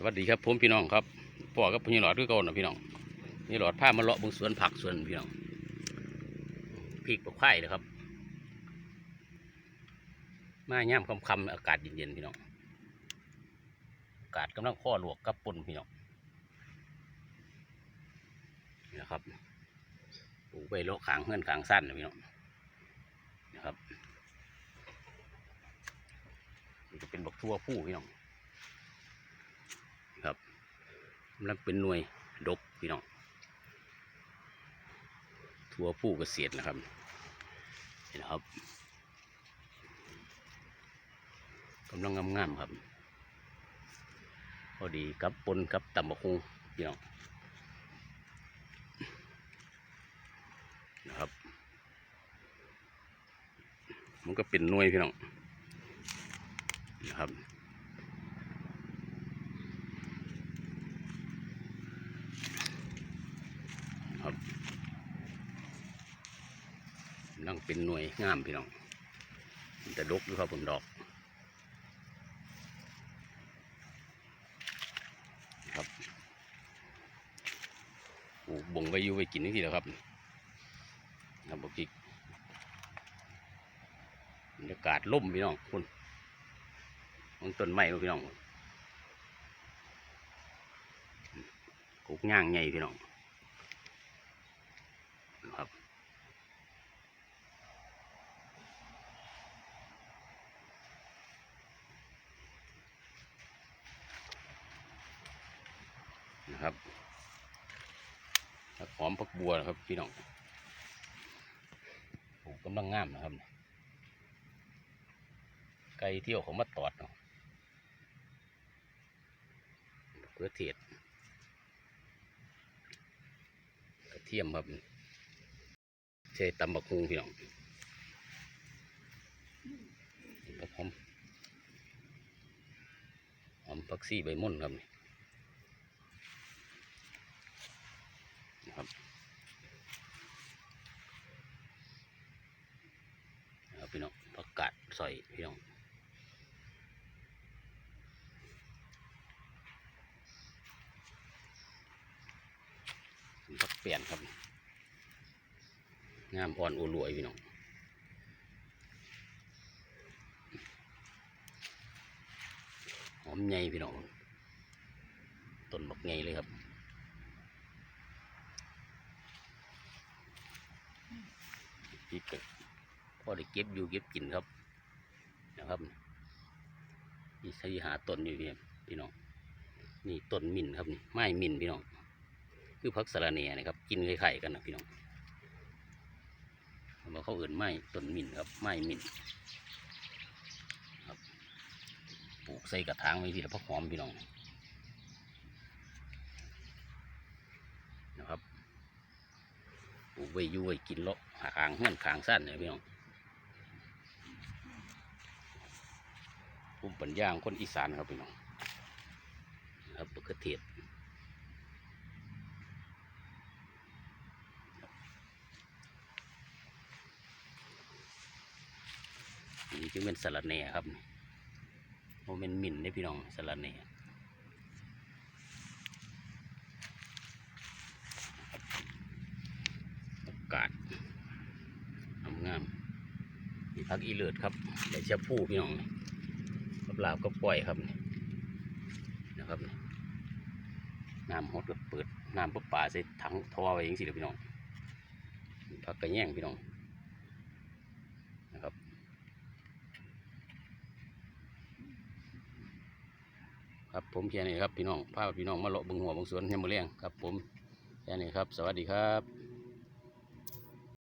สวัสดีครับผมพี่น้องครับพ่อกับพี่หลอดคือเก่านะพี่น้องนี่หลอดผ้ามาเลาะบงสวนผักสวนพี่น้องพริกปลาไข่นะครับ มาย่ำคำๆอากาศเย็นๆพี่น้องอากาศกำลังข้อหลวกกับปนพี่น้องนี่นะครับปลูกไปเลาะขางเงื่อนขางสั้นนะพี่น้องนะครับนี่จะเป็นบักทั่วผู้พี่น้อง ครับ กำลังเป็นหน่วยดกพี่น้องทัวผู้เกษตรนะครับเห็นนะครับกำลังงามๆครับ พอดีกับปนกับตำบกคงพี่น้องนะครับ มันก็เป็นหน่วยพี่น้องนะครับ ครับนั่งเป็นหน่วยงามพี่น้องมันจะดกอยู่ครับผมดอก ครับปลูกบ่งไว้อยู่ไว้กินนี่ทีแล้วครับน้ำบกิกบรรยากาศล่มพี่น้องคุณมันต้นไม้พี่น้องกุกย่างใหญ่พี่น้อง ครับนะครับผักหอมผักบัวนะครับพี่น้องปลูกกำลังงามนะครับ ไก่เที่ยวเขามาตอดเนาะเพื่อเทศกระเทียมครับ ใช่ตำบักฮุงพี่น้องผักหอมหอมผักซี่ใบม่อนครับนี่นะครับพี่น้องผักกาดใส่พี่น้องผักเปลี่ยนครับ งามอ่อนอรวยพี่น้องหอมใหญ่พี่น้องต้นบักใหญ่เลยครับพริกก็พ่อได้เก็บอยู่เก็บกินครับนะครับนี่ใช้หาต้นอยู่พี่พี่น้องนี่ต้นมิ่นครับนี่ไม้มิ่นพี่น้องคือพักสะระเนียนะครับ กินไข่ๆกันนะพี่น้อง ว่าเขาเอื่นไม้ต้นมินครับไม้มินครับปลูกใส่กระถางไว้ที่ละพักหอมพี่น้องนะครับปลูกไว้ยู่ไว้กินเลาะหางเงื่อนขางสั้นเนี่ยพี่น้องภูมิปัญญาของคนอีสานครับพี่น้องครับมะเขือเทศ นี่จึงเป็นสลัดแหน่ครับโมเมนมินนี่พี่น้องสลัดแหน่อากาศงามพักอีเลือดครับได้เชียผู้พี่น้องกับลาวก็ปล่อยครับนี่นะครับนี่น้ำฮดก็เปิดน้ำประปาใส่ถังท่อไว้อย่างสิเลยพี่น้องพักกระแย่งพี่น้องนะครับ ครับผมแค่นี้ครับพี่น้องพาพี่น้องมาเลาะบึงหัวบึงสวนแห่มเบอเลียงครับผมแค่นี้ครับ สวัสดีครับ